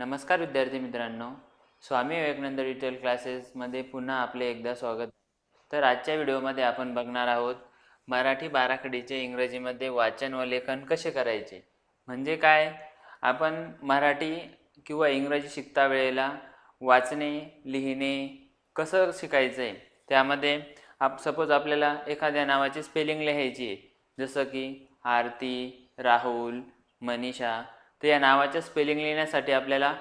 नमस्कार विद्यार्थी मित्रांनो. स्वामी विवेकानंद डिटेल क्लासेसमध्ये पुन्हा आपले एकदा स्वागत. तर आजच्या व्हिडिओमध्ये आपण बघणार आहोत मराठी बाराखडीचे इंग्रजीमध्ये वाचन व लेखन कसे करायचे? म्हणजे काय? आपण मराठी किंवा इंग्रजी शिकता वेळेला वाचणे लिहिणे कसं शिकायचं? आहे त्यामध्ये आप सपोज आपल्याला एखाद्या नावाची स्पेलिंग लिहायची आहे. जसं की आरती राहुल मनीषा तर या नावाच्या स्पेलिंग लिहिण्यासाठी आपल्याला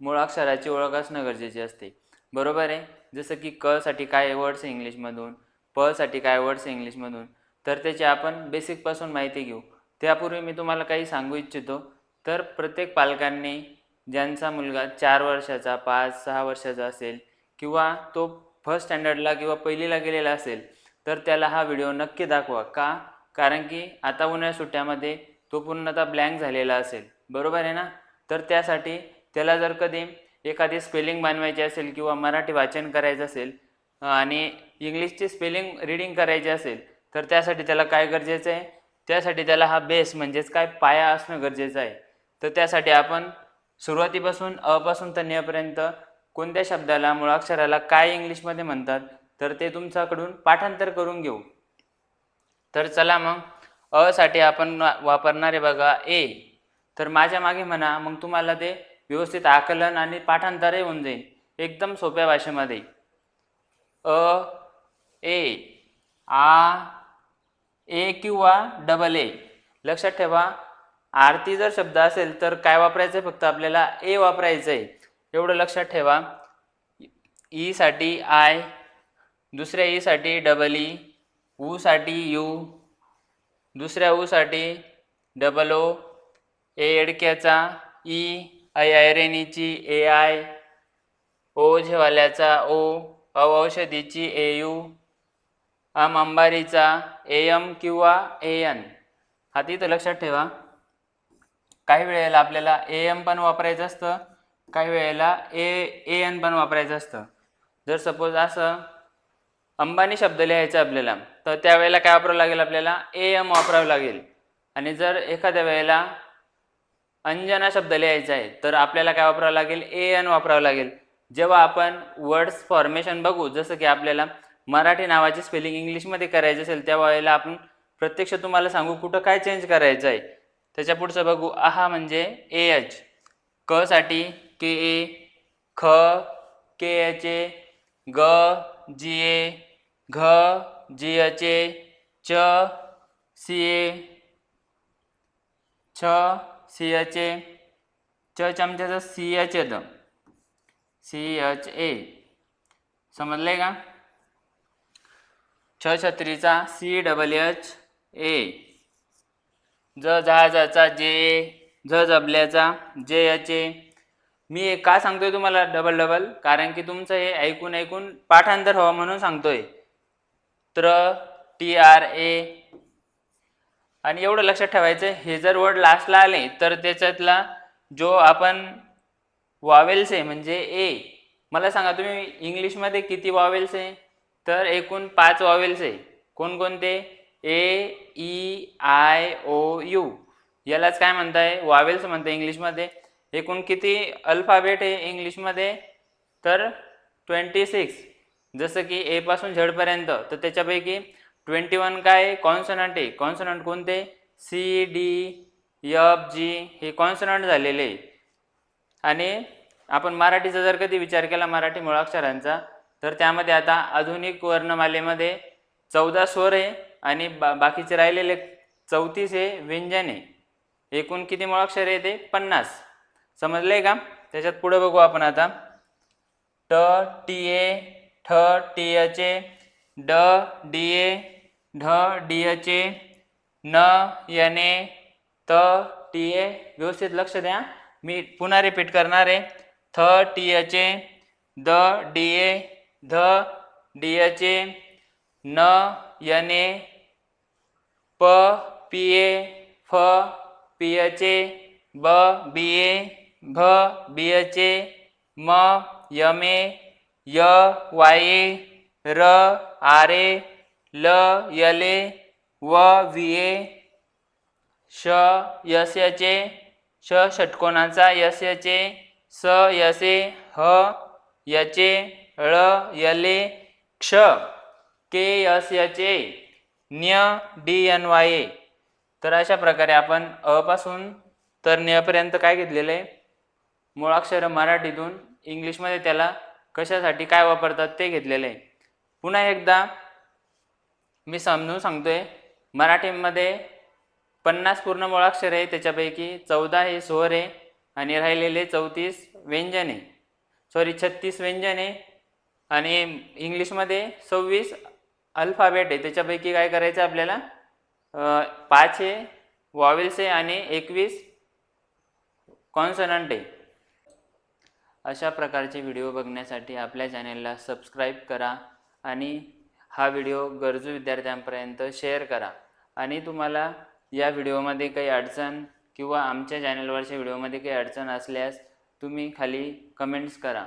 मुळाक्षराची ओळख असणं गरजेचे असते. बरोबर आहे? जसं की क साठी काय वर्ड्स इंग्लिशमधून पसाठी काय वर्ड्स इंग्लिशमधून तर त्याची आपण बेसिकपासून माहिती घेऊ. त्यापूर्वी मी तुम्हाला काही सांगू इच्छितो. तर प्रत्येक पालकांनी ज्यांचा मुलगा चार वर्षाचा पाच सहा वर्षाचा असेल किंवा तो फर्स्ट स्टँडर्डला किंवा पहिलीला गेलेला असेल तर त्याला हा व्हिडिओ नक्की दाखवा. का? कारण की आता उन्हाळ्या सुट्ट्यामध्ये तो पूर्णतः ब्लँक झालेला असेल. बरोबर आहे ना? तर त्यासाठी त्याला जर कधी एखादी स्पेलिंग बनवायची असेल किंवा मराठी वाचन करायचं असेल आणि इंग्लिशची स्पेलिंग रीडिंग करायची असेल तर त्यासाठी त्याला काय गरजेचं आहे? त्यासाठी त्याला हा बेस म्हणजेच काय? पाया असणं गरजेचं आहे. तर त्यासाठी आपण सुरुवातीपासून अपासून तर नेपर्यंत कोणत्या शब्दाला मुळाक्षराला काय इंग्लिशमध्ये म्हणतात तर ते तुमच्याकडून पाठांतर करून घेऊ. तर चला मग अ साठी आपण वा- वापरणारे बघा ए. तर माझ्या मागे म्हणा मग तुम्हाला ते व्यवस्थित आकलन आणि पाठांतरही होऊन जाईल. एकदम सोप्या भाषेमध्ये. अ ए आ ए किंवा डबल ए लक्षात ठेवा आरती जर शब्द असेल तर काय वापरायचं आहे? फक्त आपल्याला ए वापरायचं आहे. एवढं लक्षात ठेवा. E ईसाठी आय दुसऱ्या e ईसाठी डबल ई e, ऊसाठी यू दुसऱ्या ऊसाठी डबल ओ ए एडक्याचा ई आय आयरेनीची ए आय ओ झेवाल्याचा ओ औषधीची ए यू अम अंबारीचा ए एम किंवा ए एन. हा तिथं लक्षात ठेवा. काही वेळेला आपल्याला ए एम पण वापरायचं असतं काही वेळेला ए ए एन पण वापरायचं असतं. जर सपोज असं अंबानी शब्द लिहायचा आपल्याला तर त्यावेळेला काय वापरावं लागेल आपल्याला? ए एम वापरावं लागेल. आणि जर एखाद्या वेळेला अंजना शब्द लिहायचा आहे. तर आपल्याला काय वापरावं लागेल? ए एन वापरावं लागेल. जेव्हा आपण वर्ड्स फॉर्मेशन बघू जसं की आपल्याला मराठी नावाची स्पेलिंग इंग्लिशमध्ये करायची असेल त्यावेळेला आपण प्रत्यक्ष तुम्हाला सांगू कुठं काय चेंज करायचं आहे. त्याच्या पुढचं बघू. आहा म्हणजे ए एच क साठी के ए ख के एच ए ग जी ए घ जी एच ए च सी ए छ सी एच ए च आमच्याचं सी एच येतं सी एच ए समजलंय का? छ छत्रीचा सी डबल एच ए ज जहाजाचा जे झ जबल्याचा जे एच ए मी एक का सांगतोय तुम्हाला? डबल डबल कारण की तुमचं हे ऐकून ऐकून पाठांतर हवं म्हणून सांगतोय. त्र टी आर ए आणि एवढं लक्षात ठेवायचं हे जर वर्ड लास्टला आले तर त्याच्यातला जो आपण वॉवेल्स आहे म्हणजे ए मला सांगा तुम्ही इंग्लिशमध्ये किती वॉवेल्स आहे? तर एकूण पाच वॉवेल्स आहे. कोणकोणते? A E I O U यालाच काय म्हणताय? वॉवेल्स म्हणताय इंग्लिशमध्ये. एकूण किती अल्फाबेट आहे इंग्लिशमध्ये? तर ट्वेंटी सिक्स जसं की एपासून झडपर्यंत झेडपर्यंत तर त्याच्यापैकी ट्वेंटी वन काय? कॉन्सनंट आहे. कॉन्सनंट कोणते? सी डी एफ जी हे कॉन्सनंट झालेले आहे. आणि आपण मराठीचा जर कधी विचार केला मराठी मूळाक्षरांचा तर त्यामध्ये आता आधुनिक वर्णमालेमध्ये चौदा स्वर आहे आणि बा बाकीचे राहिलेले चौतीस हे व्यंजन आहे. एकूण किती मुळाक्षर आहे ते? पन्नास. समजलंय का? त्याच्यात पुढे बघू आपण आता. ट टी ए ठ टी एच ए ड डी ए ढ डी एच ए न एन ए त टी ए व्यवस्थित लक्ष द्या. मी पुन्हा रिपीट करणार आहे. थ टी एच ए द डी ए ध डी एच ए न एन ए प पी ए फ पी एच ए ब बी ए भ बी एच ए म यम ए य वाय ए र आर ए ल यल ए व व्ही ए श यस श ए ष षटकोनाचा यस ए स यसे ह यचे. ळ यले. क्ष के यस यचे न्य डी एन वाय. ए तर अशा प्रकारे आपण अपासून तर न्यपर्यंत काय घेतलेलं? आहे मुळाक्षर मराठीतून इंग्लिशमध्ये त्याला कशासाठी काय वापरतात ते घेतलेलं? आहे पुन्हा एकदा मी समजून सांगतोय मराठीमध्ये पन्नास पूर्ण मुळाक्षर आहे त्याच्यापैकी चौदा हे स्वर आहे आणि राहिलेले चौतीस व्यंजन आहे. सॉरी छत्तीस व्यंजन आहे आणि इंग्लिशमध्ये सव्वीस अल्फाबेट आहे. त्याच्यापैकी काय करायचं आपल्याला? पाच हे वॉवेल्स आहे आणि एकवीस कॉन्सनंट आहे. अशा प्रकारचे व्हिडिओ बघण्यासाठी आपल्या चॅनेलला सबस्क्राईब करा आणि हा व्हिडिओ गरजू विद्यार्थ्यांपर्यंत शेअर करा. आणि तुम्हाला या व्हिडिओमध्ये काही अडचण किंवा आमच्या चॅनलवरच्या व्हिडिओमध्ये काही अडचण असल्यास तुम्ही खाली कमेंट्स करा.